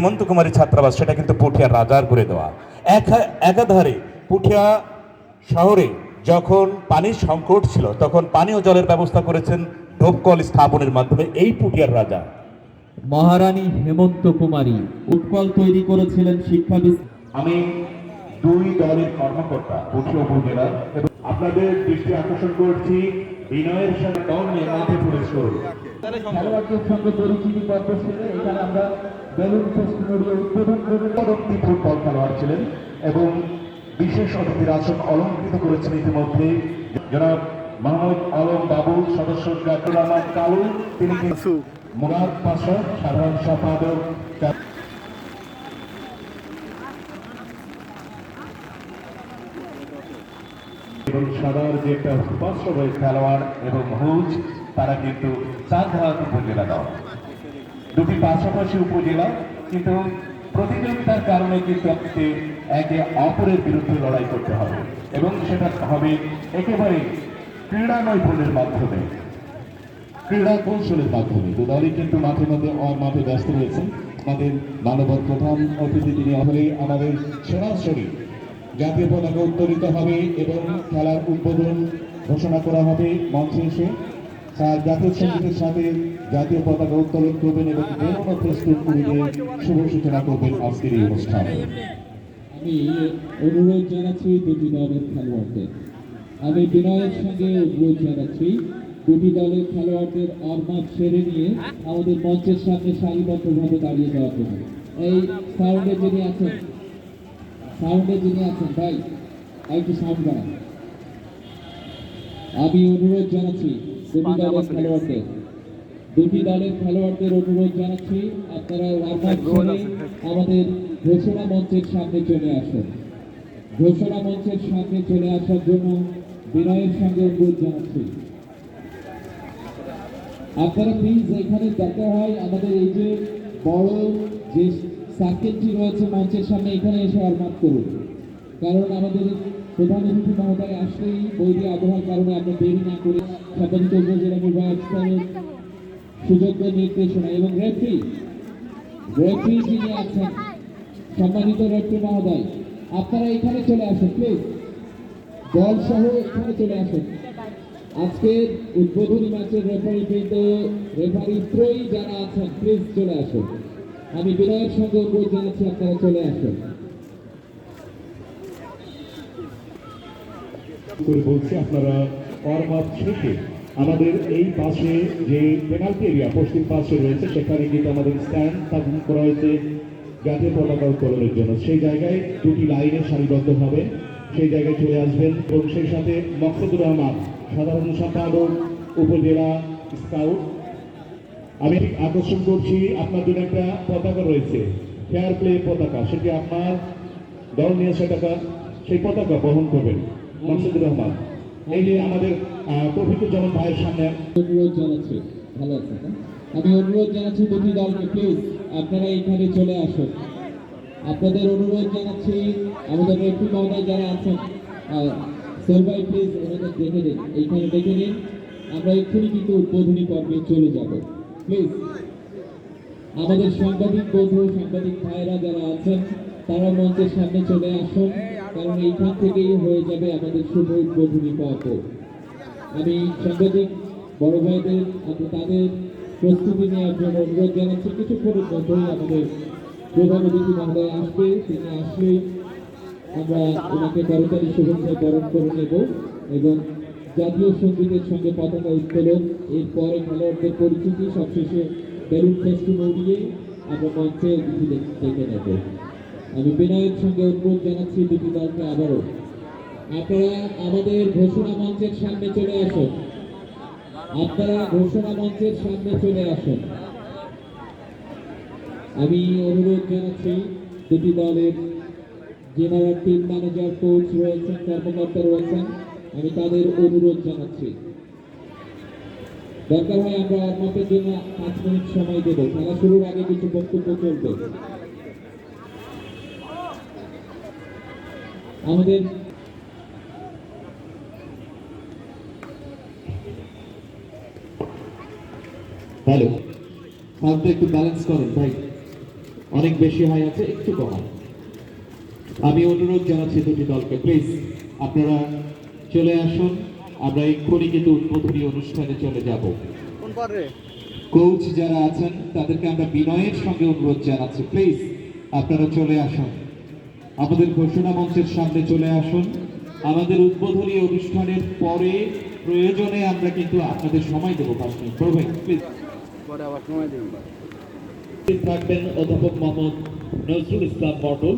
হেমন্ত কুমারী ছাত্রাবাস সেটা কিন্তু পুঠিয়ার রাজার করে দেওয়া। এক- একাধারে পুঠিয়া শহরে যখন পানির সংকট ছিল তখন পানীয় জলের ব্যবস্থা করেছেন ঢোপকল স্থাপনের মাধ্যমে এই পুঠিয়ার রাজা। মহারানী হেমন্ত কুমারী উৎকল তৈরি করেছিলেন শিক্ষা আমি দুই দলের কর্মকর্তা পুঠিয়া উপজেলার এবং আপনাদের দৃষ্টি আকর্ষণ করছি বিনয়ের সঙ্গে দল নিয়ে মাঠে প্রবেশ করুন খেলোয়াড়দের সঙ্গে পরিচিতি পর্ব এখানে আমরা বেলুন ফেস্টিভ্যাল উদ্বোধন করে পরবর্তী ফুটবল খেলোয়াড় ছিলেন এবং বিশেষ অতিথির আসন অলঙ্কৃত করেছেন ইতিমধ্যে। জনাব মোহাম্মদ আলম বাবু সদস্য জাকির রহমান কালু তিনি মুরাদ পাশা সাধারণ সম্পাদক। এবং সদর যে একটা খেলোয়াড় এবং হুজ তারা কিন্তু চাঁদহাট উপজেলা দল দুটি পাশাপাশি উপজেলা, কিন্তু প্রতিযোগিতার কারণে কিন্তু আপনাকে একে অপরের বিরুদ্ধে লড়াই করতে হবে এবং সেটা হবে একেবারে ক্রীড়া নৈপুণ্যের মাধ্যমে, ক্রীড়া কৌশলের মাধ্যমে। দু দলই কিন্তু মাঠে মধ্যে মাঠে ব্যস্ত রয়েছেন। আমাদের মানবত প্রধান অতিথি তিনি হলে আমাদের সরাসরি জাতীয় পতাকা উত্তোলিত হবে এবং খেলার উদ্বোধন ঘোষণা করা হবে মঞ্চে এসে। জাতীয় সঙ্গীতের সাথে জাতীয় পতাকা উত্তোলন করবেন এবং বেরোনো প্রস্তুত করিয়ে শুভ সূচনা করবেন আজকের এই অনুষ্ঠানে। আমি অনুরোধ জানাচ্ছি দুটি দলের খেলোয়াড়দের। আমি বিনয়ের সঙ্গে অনুরোধ জানাচ্ছি, দুটি দলের খেলোয়াড়দের অর্মাত সেরে নিয়ে আমাদের মঞ্চের সামনে সারিবদ্ধভাবে দাঁড়িয়ে যাওয়ার জন্য। এই সাউন্ডে যিনি আছেন, সাউন্ডে যিনি আছেন, ভাই, একটু সাউন্ড বাড়ান। আমি অনুরোধ জানাচ্ছি দুটি দলের খেলোয়াড়দের। দুটি দলের খেলোয়াড়দের অনুরোধ জানাচ্ছি আপনারা ওয়ার্মাপ ছেড়ে আমাদের ঘোষণা মঞ্চের সামনে চলে আসুন। ঘোষণা মঞ্চের সামনে চলে আসার জন্য বিনয়ের সঙ্গে অনুরোধ জানাচ্ছি। আপনারা প্লিজ এখানে দেখা হয় আমাদের এই যে বড় যে সার্কেলটি রয়েছে মঞ্চের সামনে এখানে এসে ওয়ার্মাপ করুন। কারণ আমাদের প্রধান অতিথি মহোদয় আসলেই বৈরী আবহাওয়ার কারণে আমরা দেরি না করে সম্পাদিত উপজেলা নির্বাহী স্তরের সুযোগ্য নির্দেশনা। এবং রেফরি রেফরি যিনি আছেন, সম্মানিত রেফরি মহোদয়, আপনারা এখানে চলে আসুন প্লিজ দল সহ এখানে চলে আসুন। আজকের উদ্বোধনী ম্যাচের রেফারি বৃন্দ, রেফারি ত্রয়ী যারা আছেন প্লিজ চলে আসুন। আমি বিনয়ের সঙ্গে অনুরোধ জানাচ্ছি, আপনারা চলে আসুন। করে বলছি, আপনারা করমাপ ছেড়ে আমাদের এই পাশে যে পেনাল্টি এরিয়া পশ্চিম পাশে রয়েছে, সেখানে কিন্তু আমাদের স্ট্যান্ড স্থাপন করা হয়েছে জাতীয় পতাকা উত্তোলনের জন্য। সেই জায়গায় দুটি লাইনে সারিবদ্ধ হবে। সেই জায়গায় চলে আসবেন এবং সেই সাথে মকসুদুর রহমান, সাধারণ সম্পাদক, উপজেলা স্কাউট। আমি আকর্ষণ করছি, আপনার জন্য একটা পতাকা রয়েছে ফেয়ার প্লে পতাকা। সেটি আপনার দল নিয়ে সেটাকা সেই পতাকা বহন করবেন। মকসুদুর রহমান এই যে আমাদের প্রফিকুজ্জামান ভাইয়ের সামনে অনুরোধ জানাচ্ছি। ভালো আছেন না? আমি অনুরোধ জানাচ্ছি দুটি দলকে প্লিজ আপনারা এখানে চলে আসুন। আপনাদের অনুরোধ জানাচ্ছি, আমাদের রেফরি মহোদয় যারা আছেন সেলভাই প্লিজ ওনাদের দেখে নিন, এইখানে দেখে নিন। আমরা এক্ষুনি কিন্তু উদ্বোধনী পর্বে চলে যাব। প্লিজ আমাদের সাংবাদিক বন্ধু, সাংবাদিক ভাইয়েরা যারা আছেন তারা মঞ্চের সামনে চলে আসুন কারণ এইখান থেকেই হয়ে যাবে আমাদের শুভ উদ্বোধনী পর্ব। আমি সাংবাদিক বড় ভাইদের তাদের প্রস্তুতি নেওয়ার জন্য অনুরোধ জানাচ্ছি কিছুক্ষণের মধ্যেই আমাদের প্রধান অতিথি মহোদয় আসবে তিনি আসলেই আমরা ওনাকে করতালি শুভেচ্ছা বরণ করে নেব এবং জাতীয় সঙ্গীতের সঙ্গে পতাকা উত্তোলন এরপরে খেলোয়াড়দের পরিচিতি সবশেষে বেলুন ফেস্টুন উড়িয়ে আমরা মঞ্চে অতিথি ডেকে নেব। আমি বিনয়ের সঙ্গে অনুরোধ জানাচ্ছি, দুটি দলকে আবারও। আপনারা আমাদের ঘোষণা মঞ্চের সামনে চলে আসুন। আপনারা ঘোষণা মঞ্চের সামনে চলে আসুন। আমি অনুরোধ জানাচ্ছি, দুটি দলের জেনারেল টিম ম্যানেজার, কোচ রয়েছেন, কর্মকর্তা রয়েছেন, আমি তাদের অনুরোধ জানাচ্ছি। দরকার হয় আমরা একমাত্রের জন্য পাঁচ মিনিট সময় দেবো। খেলা শুরুর আগে কিছু বক্তব্য চলবে। আমাদের হ্যালো সাউন্ডটা একটু ব্যালেন্স করেন ভাই। অনেক বেশি হাই আছে একটু কমান। আমি অনুরোধ জানাচ্ছি দুটি দলকে। প্লিজ আপনারা চলে আসুন। আমরা এক্ষুনি কিন্তু উদ্বোধনী অনুষ্ঠানে চলে যাব। কোচ যারা আছেন তাদেরকে আমরা বিনয়ের সঙ্গে অনুরোধ জানাচ্ছি। প্লিজ আপনারা চলে আসুন। আমাদের ঘোষণা মঞ্চের সামনে চলে আসুন। আমাদের উদ্বোধনী অনুষ্ঠানের পরে প্রয়োজনে আমরা কিন্তু আপনাদের সময় দেবো পাঁচ মিনিট। প্লিজ পরে আবার সময় থাকবেন অধ্যাপক মোহাম্মদ নজরুল ইসলাম মন্ডল